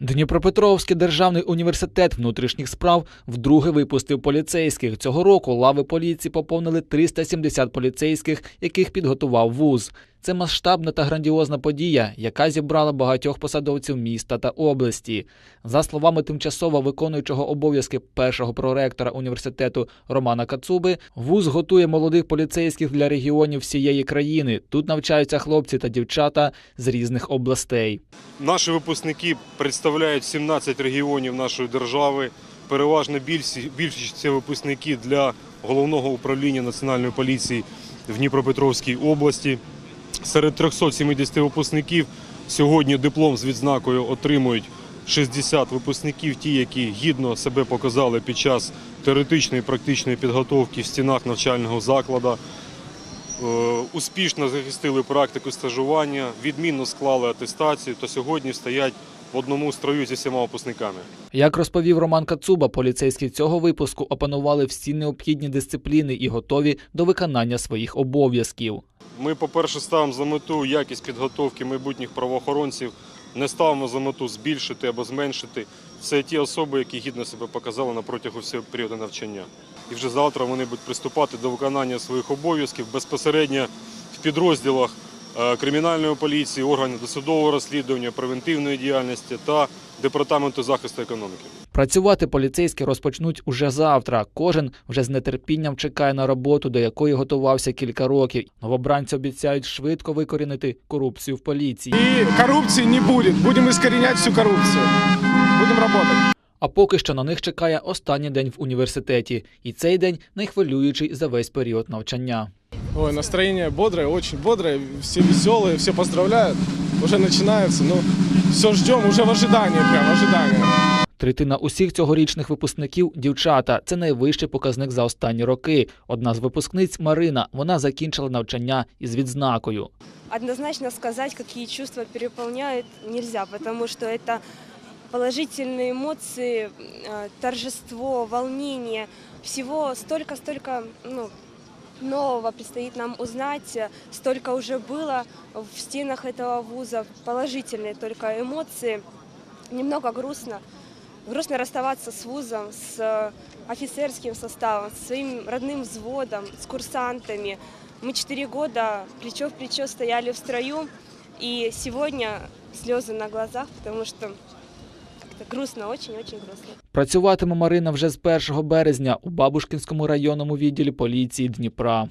Дніпропетровський державний університет внутрішніх справ вдруге випустив поліцейських. Цього року лави поліції поповнили 370 поліцейських, яких підготував вуз. Це масштабна та грандіозна подія, яка зібрала багатьох посадовців міста та області. За словами тимчасово виконуючого обов'язки першого проректора університету Романа Кацуби, вуз готує молодих поліцейських для регіонів всієї країни. Тут навчаються хлопці та дівчата з різних областей. Наші випускники представляють 17 регіонів нашої держави. Більшість, більшість це випускники для головного управління національної поліції в Дніпропетровській області. Серед 370 випускників сьогодні диплом з відзнакою отримують 60 випускників, ті, які гідно себе показали під час теоретичної і практичної підготовки в стінах навчального закладу. Е, успішно захистили практику стажування, відмінно склали атестацію та сьогодні стоять в одному строю зі всіма випускниками. Як розповів Роман Кацуба, поліцейські цього випуску опанували всі необхідні дисципліни і готові до виконання своїх обов'язків. Ми, по-перше, ставимо за мету якість підготовки майбутніх правоохоронців, не ставимо за мету збільшити або зменшити. Це ті особи, які гідно себе показали на протягу всього періоду навчання. І вже завтра вони будуть приступати до виконання своїх обов'язків безпосередньо в підрозділах е, кримінальної поліції, органів досудового розслідування, превентивної діяльності та департаменту захисту економіки. Працювати поліцейські розпочнуть уже завтра. Кожен вже з нетерпінням чекає на роботу, до якої готувався кілька років. Новобранці обіцяють швидко викорінити корупцію в поліції. И коррупции не будет. Будем искоренять всю коррупцию. Будем работать. А поки що на них чекає останній день в університеті, і цей день найхвилюючий за весь період навчання. Ой, настроение бодрое, очень бодрое. Все веселые, все поздравляют. Уже начинается. Ну, все ждем, уже в ожидании, прям в ожидании. Третина усіх цьогорічних випускників дівчата. Це найвищий показник за останні роки. Одна з випускниць Марина. Вона закінчила навчання із відзнакою. Однозначно сказать, какие чувства переполняют, нельзя, потому что это положительные эмоции, э, торжество, волнение, всего столько-столько ну, нового предстоит нам узнать, э, столько уже было в стенах этого вуза, положительные только эмоции, немного грустно. Грустно расставаться с вузом, с э, офицерским составом, с своим родным взводом, с курсантами. Мы четыре года плечо в плечо стояли в строю, и сегодня слезы на глазах, потому что как-то грустно, очень-очень грустно. Працюватиме Марина вже з 1 березня у Бабушкінському районному відділі поліції Дніпра.